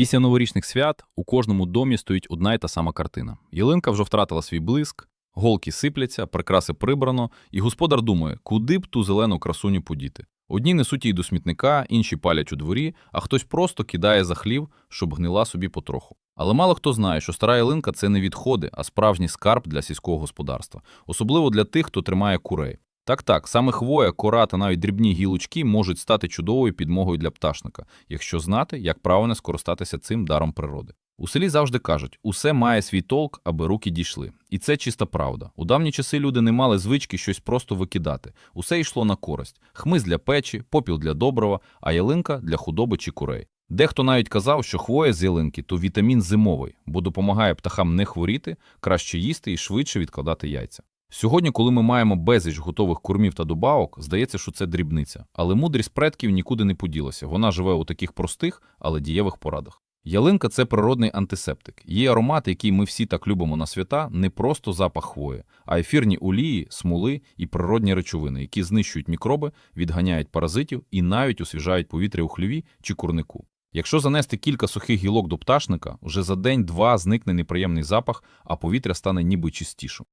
Після новорічних свят у кожному домі стоїть одна й та сама картина. Ялинка вже втратила свій блиск, голки сипляться, прикраси прибрано, і господар думає, куди б ту зелену красуню подіти. Одні несуть її до смітника, інші палять у дворі, а хтось просто кидає за хлів, щоб гнила собі потроху. Але мало хто знає, що стара ялинка це не відходи, а справжній скарб для сільського господарства, особливо для тих, хто тримає курей. Так, так, саме хвоя, кора та навіть дрібні гілочки можуть стати чудовою підмогою для пташника, якщо знати, як правильно скористатися цим даром природи. У селі завжди кажуть, усе має свій толк, аби руки дійшли. І це чиста правда. У давні часи люди не мали звички щось просто викидати. Усе йшло на користь: хмиз для печі, попіл для добрива, а ялинка для худоби чи курей. Дехто навіть казав, що хвоя з ялинки то вітамін зимовий, бо допомагає птахам не хворіти, краще їсти і швидше відкладати яйця. Сьогодні, коли ми маємо безліч готових кормів та добавок, здається, що це дрібниця. Але мудрість предків нікуди не поділася. Вона живе у таких простих, але дієвих порадах. Ялинка це природний антисептик. Її аромат, який ми всі так любимо на свята, не просто запах хвої, а ефірні олії, смоли і природні речовини, які знищують мікроби, відганяють паразитів і навіть освіжають повітря у хліві чи курнику. Якщо занести кілька сухих гілок до пташника, вже за день-два зникне неприємний запах, а повітря стане ніби чистішим.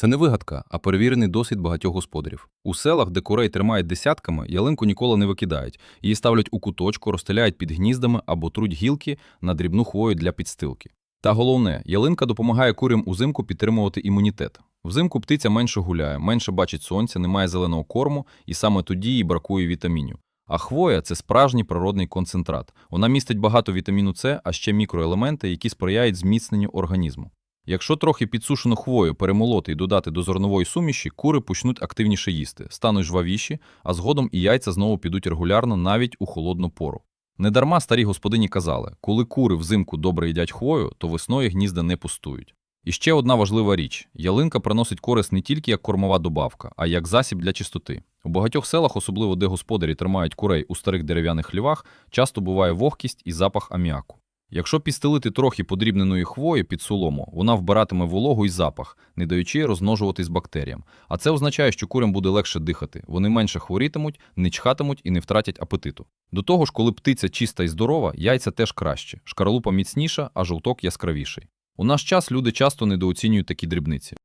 Це не вигадка, а перевірений досвід багатьох господарів. У селах, де курей тримають десятками, ялинку ніколи не викидають. Її ставлять у куточку, розстеляють під гніздами або труть гілки на дрібну хвою для підстилки. Та головне, ялинка допомагає курям узимку підтримувати імунітет. Взимку птиця менше гуляє, менше бачить сонця, немає зеленого корму, і саме тоді їй бракує вітамінів. А хвоя це справжній природний концентрат. Вона містить багато вітаміну С, а ще мікроелементи, які сприяють зміцненню організму. Якщо трохи підсушену хвою перемолоти і додати до зернової суміші, кури почнуть активніше їсти, стануть жвавіші, а згодом і яйця знову підуть регулярно навіть у холодну пору. Недарма старі господині казали, коли кури взимку добре їдять хвою, то весною гнізда не пустують. І ще одна важлива річ: ялинка приносить користь не тільки як кормова добавка, а як засіб для чистоти. У багатьох селах, особливо де господарі тримають курей у старих дерев'яних хлівах, часто буває вогкість і запах аміаку. Якщо підстелити трохи подрібненої хвої під солому, вона вбиратиме вологу і запах, не даючи розмножуватись бактеріям. А це означає, що курям буде легше дихати, вони менше хворітимуть, не чхатимуть і не втратять апетиту. До того ж, коли птиця чиста і здорова, яйця теж краще, шкаралупа міцніша, а жовток яскравіший. У наш час люди часто недооцінюють такі дрібниці.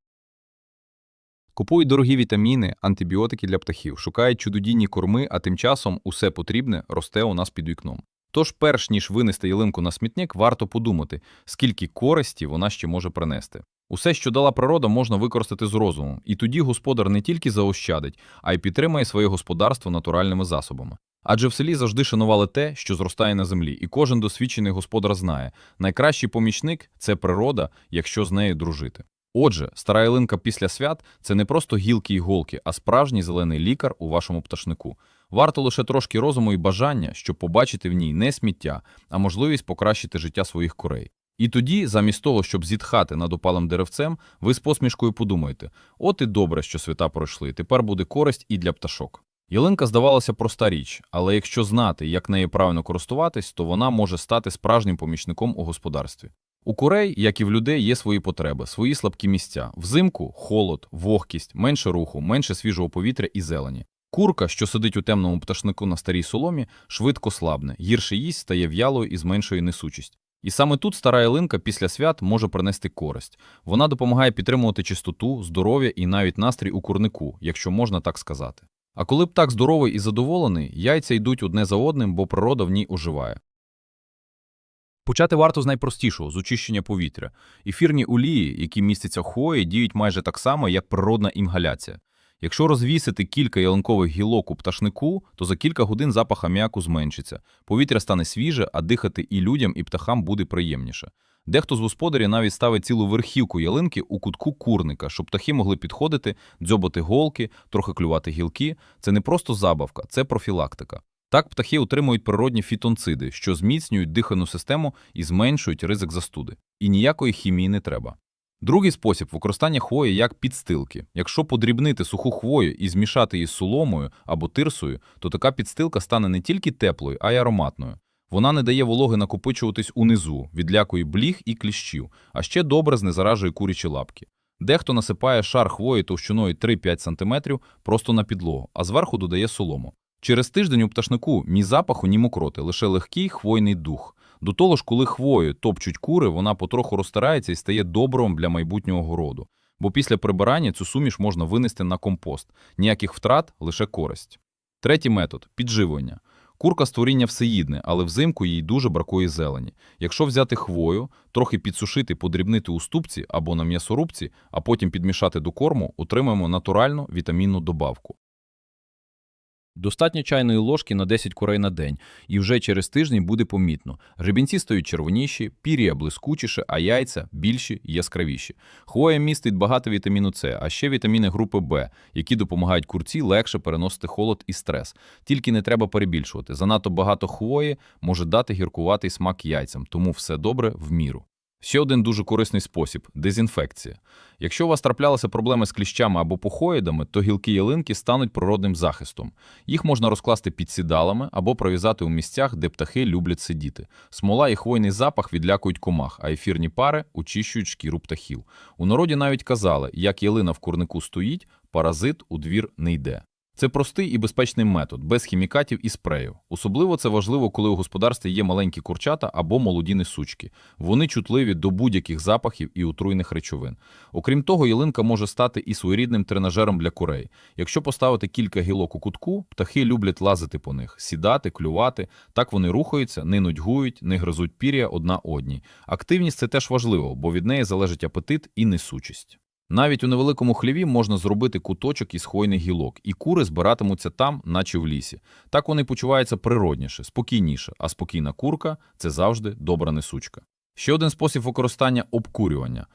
Купують дорогі вітаміни, антибіотики для птахів, шукають чудодійні корми, а тим часом усе потрібне росте у нас під вікном. Тож, перш ніж винести ялинку на смітник, варто подумати, скільки користі вона ще може принести. Усе, що дала природа, можна використати з розумом, і тоді господар не тільки заощадить, а й підтримає своє господарство натуральними засобами. Адже в селі завжди шанували те, що зростає на землі, і кожен досвідчений господар знає, найкращий помічник це природа, якщо з нею дружити. Отже, стара ялинка після свят це не просто гілки й голки, а справжній зелений лікар у вашому пташнику. Варто лише трошки розуму і бажання, щоб побачити в ній не сміття, а можливість покращити життя своїх курей. І тоді, замість того, щоб зітхати над опалим деревцем, ви з посмішкою подумаєте: от і добре, що свята пройшли, тепер буде користь і для пташок. Ялинка здавалася проста річ, але якщо знати, як нею правильно користуватись, то вона може стати справжнім помічником у господарстві. У курей, як і в людей, є свої потреби, свої слабкі місця. Взимку холод, вогкість, менше руху, менше свіжого повітря і зелені. Курка, що сидить у темному пташнику на старій соломі, швидко слабне, гірше їсть стає в'ялою і зменшує несучість. І саме тут стара ялинка після свят може принести користь. Вона допомагає підтримувати чистоту, здоров'я і навіть настрій у курнику, якщо можна так сказати. А коли птах здоровий і задоволений, яйця йдуть одне за одним, бо природа в ній оживає. Почати варто з найпростішого з очищення повітря. Ефірні олії, які містяться хвої, діють майже так само, як природна інгаляція. Якщо розвісити кілька ялинкових гілок у пташнику, то за кілька годин запах аміаку зменшиться, повітря стане свіже, а дихати і людям, і птахам буде приємніше. Дехто з господарів навіть ставить цілу верхівку ялинки у кутку курника, щоб птахи могли підходити, дзьобати голки, трохи клювати гілки. Це не просто забавка, це профілактика. Так птахи отримують природні фітонциди, що зміцнюють дихальну систему і зменшують ризик застуди. І ніякої хімії не треба. Другий спосіб використання хвої як підстилки. Якщо подрібнити суху хвою і змішати її з соломою або тирсою, то така підстилка стане не тільки теплою, а й ароматною. Вона не дає вологи накопичуватись унизу, відлякує бліг і кліщів, а ще добре знезаражує курячі лапки. Дехто насипає шар хвої товщиною 3-5 см просто на підлогу, а зверху додає солому. Через тиждень у пташнику ні запаху, ні мокроти, лише легкий хвойний дух. До того ж, коли хвою топчуть кури, вона потроху розтирається і стає добривом для майбутнього городу. Бо після прибирання цю суміш можна винести на компост. Ніяких втрат, лише користь. Третій метод підживлення. Курка створіння всеїдне, але взимку їй дуже бракує зелені. Якщо взяти хвою, трохи підсушити, подрібнити у ступці або на м'ясорубці, а потім підмішати до корму, отримаємо натуральну вітамінну добавку. Достатньо чайної ложки на 10 курей на день, і вже через тиждень буде помітно. Гребінці стають червоніші, пір'я блискучіше, а яйця більші і яскравіші. Хвоя містить багато вітаміну С, а ще вітаміни групи Б, які допомагають курці легше переносити холод і стрес. Тільки не треба перебільшувати. Занадто багато хвої може дати гіркуватий смак яйцям, тому все добре в міру. Ще один дуже корисний спосіб дезінфекція. Якщо у вас траплялися проблеми з кліщами або пухоїдами, то гілки ялинки стануть природним захистом. Їх можна розкласти під сідалами або пров'язати у місцях, де птахи люблять сидіти. Смола і хвойний запах відлякують комах, а ефірні пари очищують шкіру птахів. У народі навіть казали, як ялина в курнику стоїть, паразит у двір не йде. Це простий і безпечний метод, без хімікатів і спреїв. Особливо це важливо, коли у господарстві є маленькі курчата або молоді несучки. Вони чутливі до будь-яких запахів і отруйних речовин. Окрім того, ялинка може стати і своєрідним тренажером для курей. Якщо поставити кілька гілок у кутку, птахи люблять лазити по них, сідати, клювати. Так вони рухаються, не нудьгують, не гризуть пір'я одна одній. Активність це теж важливо, бо від неї залежить апетит і несучість. Навіть у невеликому хліві можна зробити куточок із хвойних гілок, і кури збиратимуться там, наче в лісі. Так вони почуваються природніше, спокійніше, а спокійна курка це завжди добра несучка. Ще один спосіб використання обкурювання.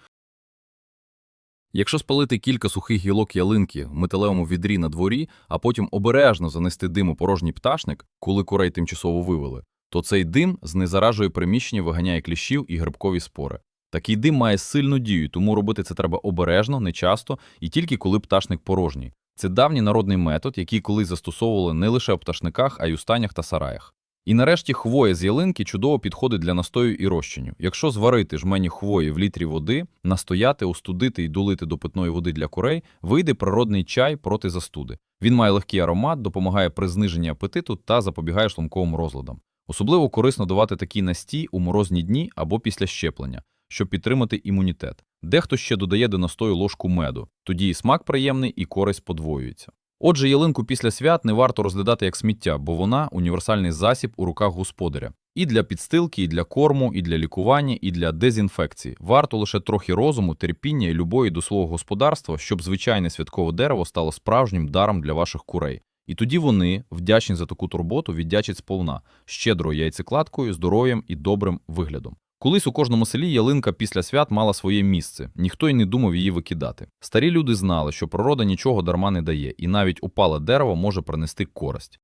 Якщо спалити кілька сухих гілок ялинки в металевому відрі на дворі, а потім обережно занести дим у порожній пташник, коли курей тимчасово вивели, то цей дим знезаражує приміщення, виганяє кліщів і грибкові спори. Такий дим має сильну дію, тому робити це треба обережно, нечасто і тільки коли пташник порожній. Це давній народний метод, який колись застосовували не лише в пташниках, а й у станях та сараях. І нарешті хвоя з ялинки чудово підходить для настою і розчиню. Якщо зварити жмені хвої в літрі води, настояти, остудити і долити до питної води для курей, вийде природний чай проти застуди. Він має легкий аромат, допомагає при зниженні апетиту та запобігає шлунковим розладам. Особливо корисно давати такий настій у морозні дні або після щеплення, щоб підтримати імунітет. Дехто ще додає до настою ложку меду, тоді і смак приємний, і користь подвоюється. Отже, ялинку після свят не варто розглядати як сміття, бо вона універсальний засіб у руках господаря. І для підстилки, і для корму, і для лікування, і для дезінфекції. Варто лише трохи розуму, терпіння і любові до свого господарства, щоб звичайне святкове дерево стало справжнім даром для ваших курей. І тоді вони, вдячні за таку турботу, віддячать сповна, щедрою яйцекладкою, здоров'ям і добрим виглядом. Колись у кожному селі ялинка після свят мала своє місце, ніхто й не думав її викидати. Старі люди знали, що природа нічого дарма не дає, і навіть упале дерево може принести користь.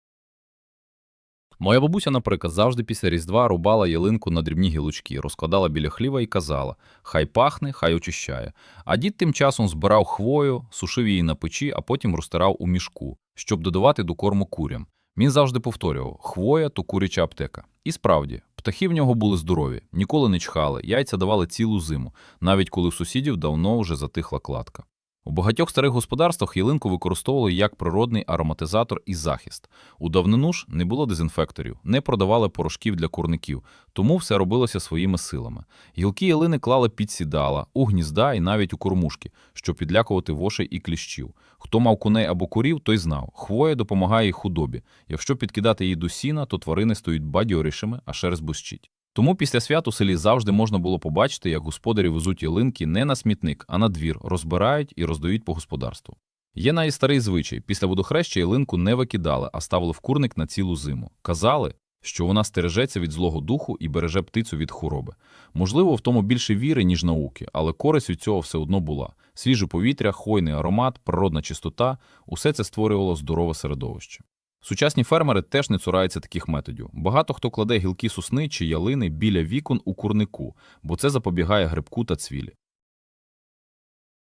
Моя бабуся, наприклад, завжди після Різдва рубала ялинку на дрібні гілочки, розкладала біля хліва і казала хай пахне, хай очищає. А дід тим часом збирав хвою, сушив її на печі, а потім розтирав у мішку, щоб додавати до корму курям. Він завжди повторював хвоя то куряча аптека. І справді, птахи в нього були здорові, ніколи не чхали, яйця давали цілу зиму, навіть коли в сусідів давно вже затихла кладка. У багатьох старих господарствах ялинку використовували як природний ароматизатор і захист. У давнину ж не було дезінфекторів, не продавали порошків для курників, тому все робилося своїми силами. Гілки ялини клали під сідала, у гнізда і навіть у кормушки, щоб підлякувати вошей і кліщів. Хто мав коней або курів, той знав. Хвоя допомагає худобі. Якщо підкидати її до сіна, то тварини стають бадьорішими, а шерсть блищить. Тому після свят у селі завжди можна було побачити, як господарі везуть ялинки не на смітник, а на двір, розбирають і роздають по господарству. Є навіть старий звичай: після водохреща ялинку не викидали, а ставили в курник на цілу зиму. Казали, що вона стережеться від злого духу і береже птицю від хвороби. Можливо, в тому більше віри, ніж науки, але користь від цього все одно була. Свіже повітря, хвойний аромат, природна чистота усе це створювало здорове середовище. Сучасні фермери теж не цураються таких методів. Багато хто кладе гілки сосни чи ялини біля вікон у курнику, бо це запобігає грибку та цвілі.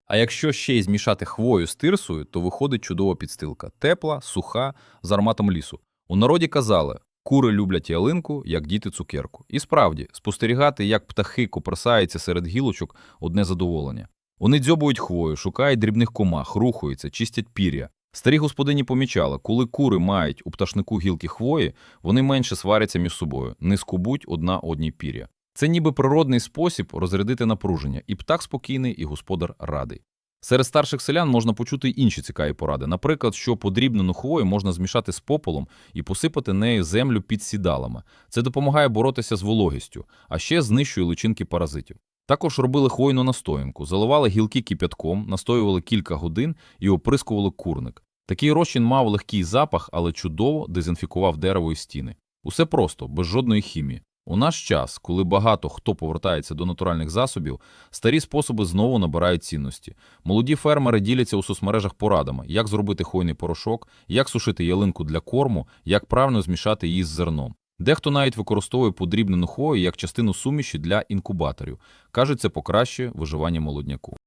А якщо ще й змішати хвою з тирсою, то виходить чудова підстилка тепла, суха, з ароматом лісу. У народі казали кури люблять ялинку, як діти цукерку. І справді, спостерігати, як птахи копросаються серед гілочок одне задоволення. Вони дзьобують хвою, шукають дрібних комах, рухаються, чистять пір'я. Старі господині помічали, коли кури мають у пташнику гілки хвої, вони менше сваряться між собою, не скубуть одна одній пір'я. Це ніби природний спосіб розрядити напруження, і птах спокійний, і господар радий. Серед старших селян можна почути й інші цікаві поради. Наприклад, що подрібнену хвою можна змішати з пополом і посипати нею землю під сідалами. Це допомагає боротися з вологістю, а ще знищує личинки паразитів. Також робили хвойну настоянку, заливали гілки кип'ятком, настоювали кілька годин і оприскували курник. Такий розчин мав легкий запах, але чудово дезінфікував дерево і стіни. Усе просто, без жодної хімії. У наш час, коли багато хто повертається до натуральних засобів, старі способи знову набирають цінності. Молоді фермери діляться у соцмережах порадами, як зробити хвойний порошок, як сушити ялинку для корму, як правильно змішати її з зерном. Дехто навіть використовує подрібнену хвою як частину суміші для інкубаторів. Кажуть, це покращує виживання молодняку.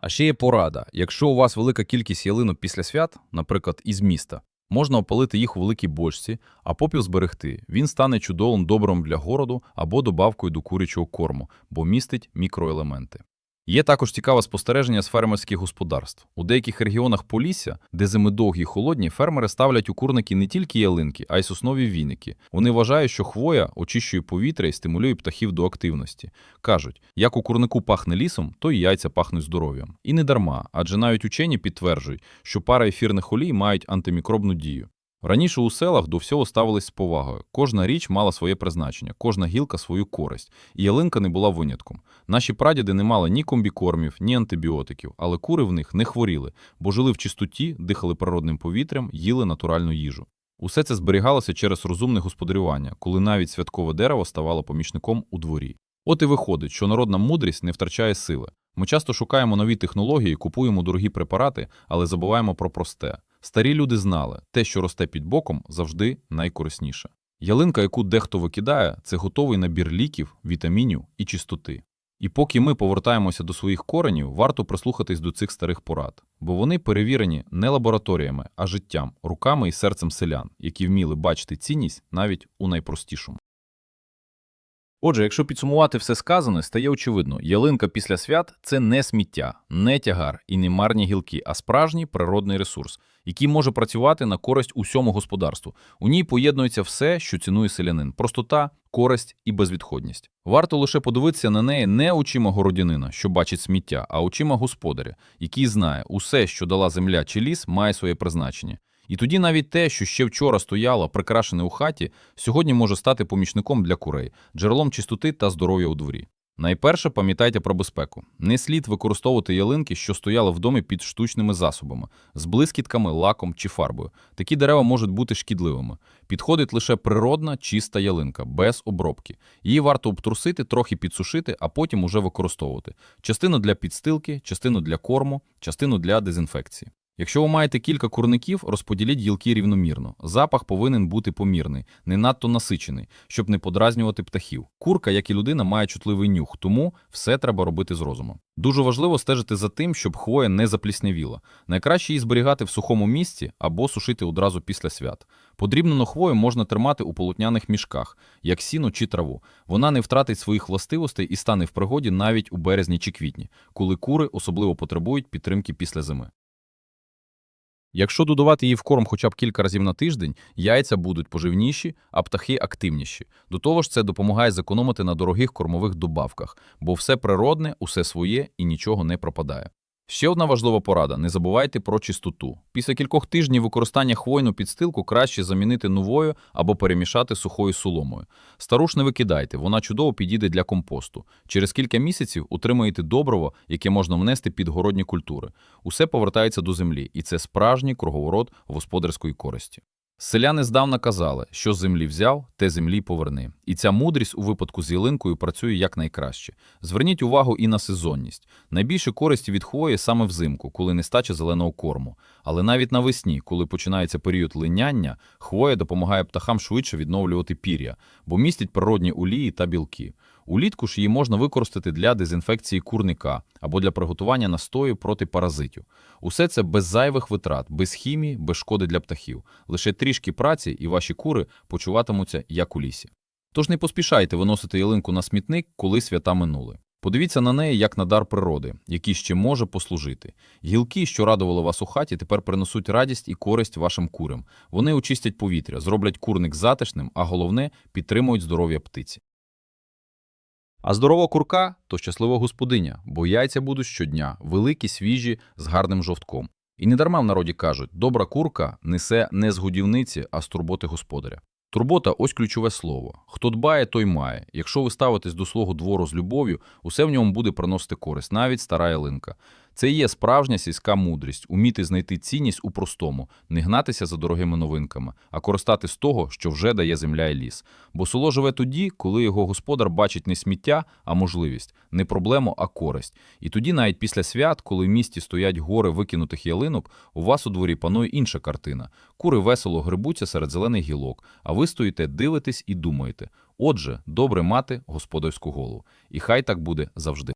А ще є порада. Якщо у вас велика кількість ялинок після свят, наприклад, із міста, можна опалити їх у великій бочці, а попіл зберегти. Він стане чудовим добром для городу або добавкою до курячого корму, бо містить мікроелементи. Є також цікаве спостереження з фермерських господарств. У деяких регіонах Полісся, де зими довгі й холодні, фермери ставлять у курники не тільки ялинки, а й соснові віники. Вони вважають, що хвоя очищує повітря і стимулює птахів до активності. Кажуть, як у курнику пахне лісом, то і яйця пахнуть здоров'ям. І не дарма, адже навіть учені підтверджують, що пара ефірних олій мають антимікробну дію. Раніше у селах до всього ставились з повагою. Кожна річ мала своє призначення, кожна гілка свою користь, і ялинка не була винятком. Наші прадіди не мали ні комбікормів, ні антибіотиків, але кури в них не хворіли, бо жили в чистоті, дихали природним повітрям, їли натуральну їжу. Усе це зберігалося через розумне господарювання, коли навіть святкове дерево ставало помічником у дворі. От і виходить, що народна мудрість не втрачає сили. Ми часто шукаємо нові технології, купуємо дорогі препарати, але забуваємо про просте. Старі люди знали, те, що росте під боком, завжди найкорисніше. Ялинка, яку дехто викидає, це готовий набір ліків, вітамінів і чистоти. І поки ми повертаємося до своїх коренів, варто прислухатись до цих старих порад, бо вони перевірені не лабораторіями, а життям, руками і серцем селян, які вміли бачити цінність навіть у найпростішому. Отже, якщо підсумувати все сказане, стає очевидно, ялинка після свят це не сміття, не тягар і не марні гілки, а справжній природний ресурс, який може працювати на користь усьому господарству. У ній поєднується все, що цінує селянин: простота, користь і безвідходність. Варто лише подивитися на неї не очима городянина, що бачить сміття, а очима господаря, який знає, усе, що дала земля чи ліс, має своє призначення. І тоді навіть те, що ще вчора стояло прикрашене у хаті, сьогодні може стати помічником для курей, джерелом чистоти та здоров'я у дворі. Найперше пам'ятайте про безпеку. Не слід використовувати ялинки, що стояли в домі під штучними засобами, з блискітками, лаком чи фарбою. Такі дерева можуть бути шкідливими. Підходить лише природна, чиста ялинка, без обробки. Її варто обтрусити, трохи підсушити, а потім уже використовувати. Частину для підстилки, частину для корму, частину для дезінфекції. Якщо ви маєте кілька курників, розподіліть гілки рівномірно. Запах повинен бути помірний, не надто насичений, щоб не подразнювати птахів. Курка, як і людина, має чутливий нюх, тому все треба робити з розумом. Дуже важливо стежити за тим, щоб хвоя не запліснявіла. Найкраще її зберігати в сухому місці або сушити одразу після свят. Подрібнену хвою можна тримати у полотняних мішках, як сіно чи траву. Вона не втратить своїх властивостей і стане в пригоді навіть у березні чи квітні, коли кури особливо потребують підтримки після зими. Якщо додавати її в корм хоча б кілька разів на тиждень, яйця будуть поживніші, а птахи активніші. До того ж, це допомагає зекономити на дорогих кормових добавках, бо все природне, усе своє і нічого не пропадає. Ще одна важлива порада: не забувайте про чистоту. Після кількох тижнів використання хвойну підстилку краще замінити новою або перемішати сухою соломою. Стару ж не викидайте, вона чудово підійде для компосту. Через кілька місяців утримуєте добриво, яке можна внести під городні культури. Усе повертається до землі, і це справжній круговорот господарської користі. Селяни здавна казали, що землі взяв, те землі поверни. І ця мудрість у випадку з ялинкою працює якнайкраще. Зверніть увагу і на сезонність. Найбільше користі від хвої саме взимку, коли нестача зеленого корму. Але навіть навесні, коли починається період линяння, хвоя допомагає птахам швидше відновлювати пір'я, бо містить природні олії та білки. Улітку ж її можна використати для дезінфекції курника або для приготування настою проти паразитів. Усе це без зайвих витрат, без хімії, без шкоди для птахів. Лише трішки праці, і ваші кури почуватимуться як у лісі. Тож не поспішайте виносити ялинку на смітник, коли свята минули. Подивіться на неї як на дар природи, який ще може послужити. Гілки, що радували вас у хаті, тепер принесуть радість і користь вашим курям. Вони очистять повітря, зроблять курник затишним, а головне підтримують здоров'я птиці. А здорова курка то щаслива господиня, бо яйця будуть щодня, великі, свіжі, з гарним жовтком. І недарма в народі кажуть, добра курка несе не з годівниці, а з турботи господаря. Турбота – ось ключове слово. Хто дбає, той має. Якщо ви ставитесь до свого двору з любов'ю, усе в ньому буде приносити користь, навіть стара ялинка. Це і є справжня сільська мудрість – уміти знайти цінність у простому, не гнатися за дорогими новинками, а користатись того, що вже дає земля і ліс. Бо село живе тоді, коли його господар бачить не сміття, а можливість, не проблему, а користь. І тоді навіть після свят, коли в місті стоять гори викинутих ялинок, у вас у дворі панує інша картина. Кури весело грибуться серед зелених гілок, а ви стоїте, дивитесь і думаєте. Отже, добре мати господарську голову. І хай так буде завжди.